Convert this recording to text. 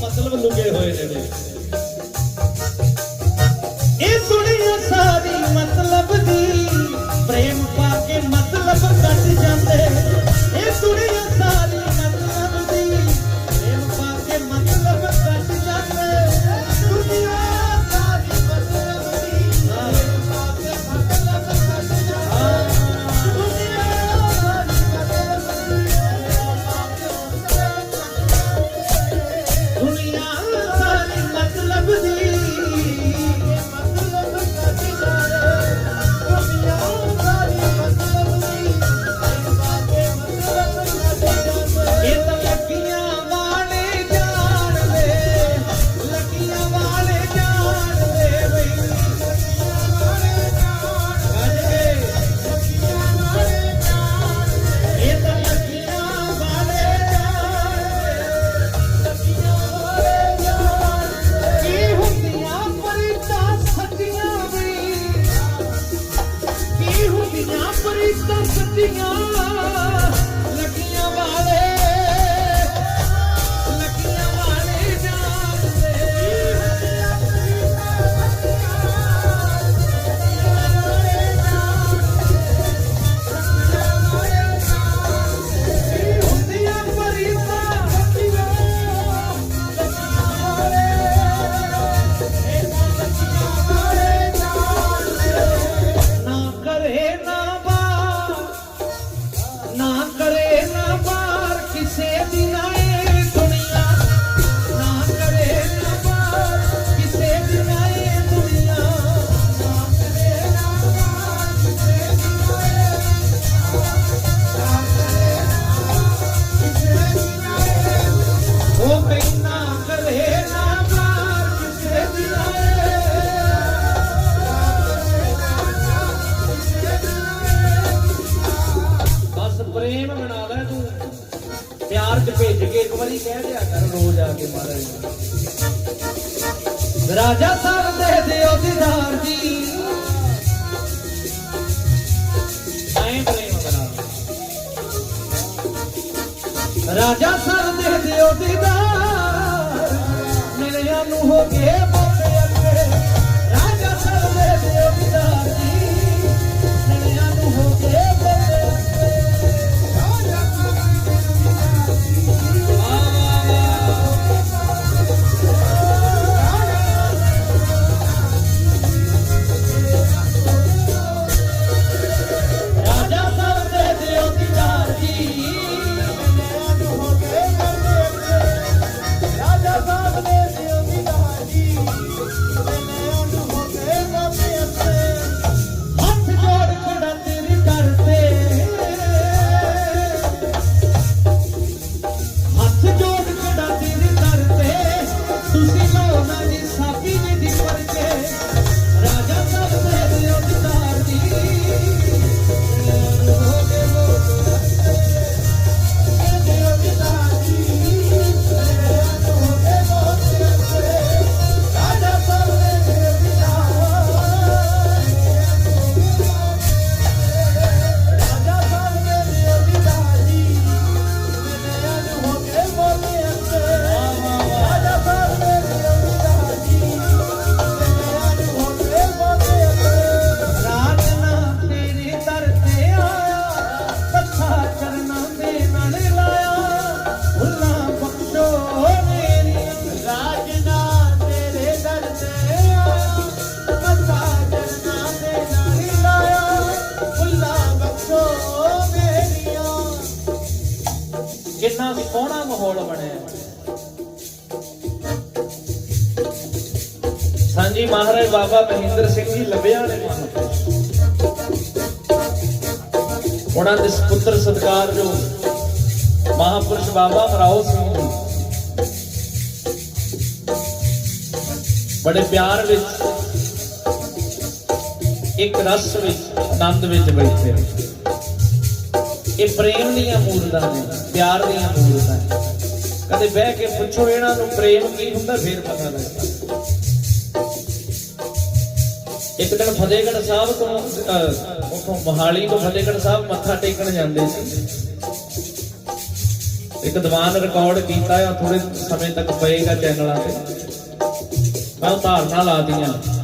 ਮਤਲਬ ਲੁਕੇ ਹੋਏ ਨੇ ਇਹ ਦੁਨੀਆ ਸਾਰੀ ਮਤਲਬ ਦੀ, ਪ੍ਰੇਮ ਪਾ ਕੇ ਮਤਲਬ ਕੱਟ ਜਾਂਦੇ। ਹੁੰਦੀਆਂ ਪਰੀਤਾਂ ਲੱਗੀਆਂ ਵਾਲੇ ਪਿਆਰ ਭੇਜ ਕੇ ਇੱਕ ਵਾਰੀ ਕਹਿ ਦਿਆ ਕਰ ਰੋਜ਼ ਆ ਕੇ ਮਹਾਰਾਜ ਰਾਜਾ ਸਰ ਦੇ ਦਿਓ ਦੀਦਾਰ ਜੀ। ਐਂ ਪ੍ਰੇਮ ਬਣਾ ਰਾਜਾ ਸਰ ਦੇ ਦਿਓ ਦੀਦਾਰ। ਮਿਲਿਆ ਨੂੰ ਹੋ ਕੇ i just His ਕਿੰਨਾ ਸੋਹਣਾ ਮਾਹੌਲ ਬਣਿਆ। ਸਾਂਝੀ ਮਹਾਰਾਜ ਬਾਬਾ ਮਹਿੰਦਰ ਸਿੰਘ ਜੀ ਲੱਭਿਆ ਨੇ ਮਹਾਂਪੁਰਸ਼ ਉਹਨਾਂ ਦੇ ਸੁਪੁੱਤਰ ਸਤਕਾਰ ਜੋ ਮਹਾਪੁਰਸ਼ ਬਾਬਾ ਮਰਾਓ ਸਿੰਘ ਜੀ। ਬੜੇ ਪਿਆਰ ਵਿੱਚ, ਇੱਕ ਰਸ ਵਿੱਚ, ਆਨੰਦ ਵਿੱਚ ਬੈਠੇ ਇਹ ਪ੍ਰੇਮ ਦੀਆਂ ਮੂਰਤਾਂ ਨੇ ਪਿਆਰ ਦੀਆਂ ਮੂਰਤਾਂ ਕਦੇ ਬਹਿ ਕੇ ਪੁੱਛੋ ਇਹਨਾਂ ਨੂੰ ਪ੍ਰੇਮ ਕੀ ਹੁੰਦਾ ਫਿਰ ਪਤਾ ਲੱਗਦਾ। ਇੱਕ ਦਿਨ ਫਤਿਹਗੜ੍ਹ ਸਾਹਿਬ ਤੋਂ ਅਹ, ਉੱਥੋਂ ਮੋਹਾਲੀ ਤੋਂ ਫਤਿਹਗੜ੍ਹ ਸਾਹਿਬ ਮੱਥਾ ਟੇਕਣ ਜਾਂਦੇ ਸੀ। ਇੱਕ ਦੀਵਾਨ ਰਿਕਾਰਡ ਕੀਤਾ ਆ ਥੋੜੇ ਸਮੇਂ ਤੱਕ ਪਏਗਾ ਚੈਨਲਾਂ ਤੇ। ਮੈਂ ਧਾਰਨਾ ਲਾ ਦੀਆਂ